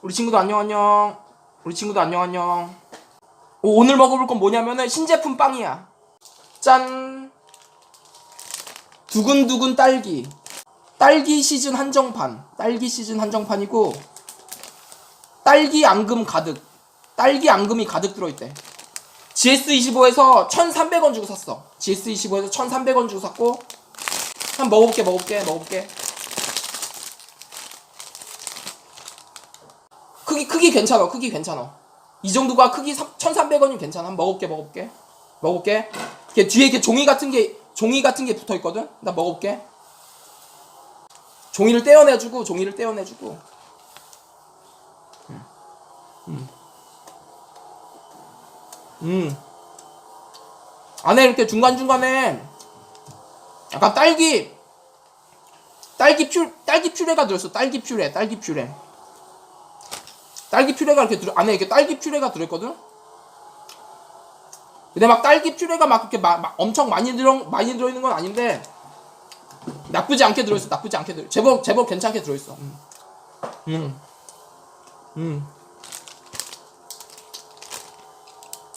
우리 친구도 안녕 안녕. 우리 친구도 안녕 안녕. 오, 오늘 먹어볼 건 뭐냐면은 신제품 빵이야. 짠. 두근두근 딸기. 딸기 시즌 한정판. 딸기 시즌 한정판이고 딸기 앙금 가득. 딸기 앙금이 가득 들어있대. GS25에서 1,300원 주고 샀어. GS25에서 1,300원 주고 샀고 한번 먹어볼게 먹어볼게 먹어볼게. 크기 크기 괜찮아 크기 괜찮아. 이 정도가 크기 1300원이면 괜찮아. 먹어볼게 먹어볼게. 먹어볼게. 이렇게 뒤에 이렇게 종이 같은 게 종이 같은 게 붙어 있거든? 나 먹어볼게. 종이를 떼어내주고 종이를 떼어내주고. 음. 음. 음. 안에 이렇게 중간중간에 약간 딸기 딸기 퓨 딸기 퓨레가 들었어. 딸기 퓨레 딸기 퓨레 딸기 퓨레가 이렇게 들어 안에 이렇게 딸기 퓨레가 들어있거든. 근데 막 딸기 퓨레가 막 그렇게 막, 막 엄청 많이 들어 많이 들어 있는 건 아닌데 나쁘지 않게 들어 있어. 나쁘지 않게 들어. 제법 제법 괜찮게 들어 있어. 음. 음. 음.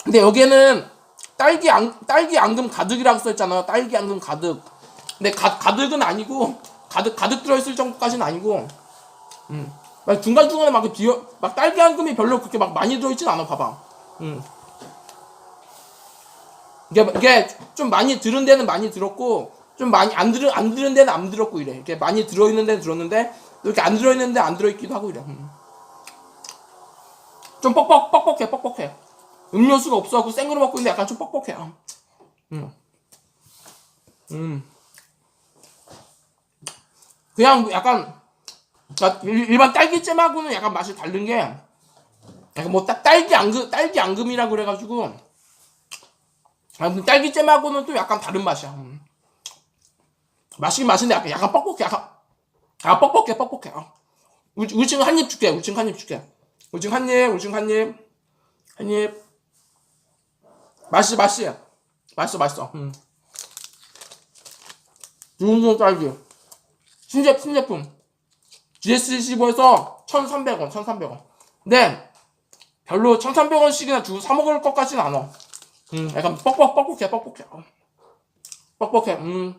근데 여기에는 딸기 앙 딸기 앙금 가득이라고 써 있잖아요. 딸기 앙금 가득. 근데 가, 가득은 아니고 가득 가득 들어 있을 정도까지는 아니고. 음. 막 중간중간에 막 비어 막 딸기 앙금이 별로 그렇게 막 많이 들어있진 않아 봐봐 음. 이게 이게 좀 많이 들은 데는 많이 들었고 좀 많이 안 들은 안 들은 데는 안 들었고 이래 이렇게 많이 들어있는 데는 들었는데 이렇게 안 들어있는 데 안 들어있기도 하고 이래 음. 좀 뻑뻑 뻑뻑해 뻑뻑해 음료수가 없어갖고 생으로 먹고 있는데 약간 좀 뻑뻑해 음. 음. 그냥 약간 그러니까 일- 일반 딸기잼하고는 약간 맛이 다른 게 약간 뭐딱 딸기 앙금 딸기 앙금이라고 그래가지고 아무튼 딸기잼하고는 또 약간 다른 맛이야. 음. 맛있긴 맛있는데 약간 약간 뻑뻑해 약간 아 뻑뻑해 뻑뻑해. 어. 우리 친구 한입 줄게. 친구 한입 줄게. 친구 한입 친구 한입 한입 맛있어 맛있어 맛있어 맛있어. 음. 두근두근 딸기 신제 신제품. GS15에서 1,300원, 1,300원. 근데 별로 1,300원씩이나 주고 사 먹을 것 같진 않아. 음, 약간 뻑뻑 뻑뻑해, 뻑뻑해. 어. 뻑뻑해. 음.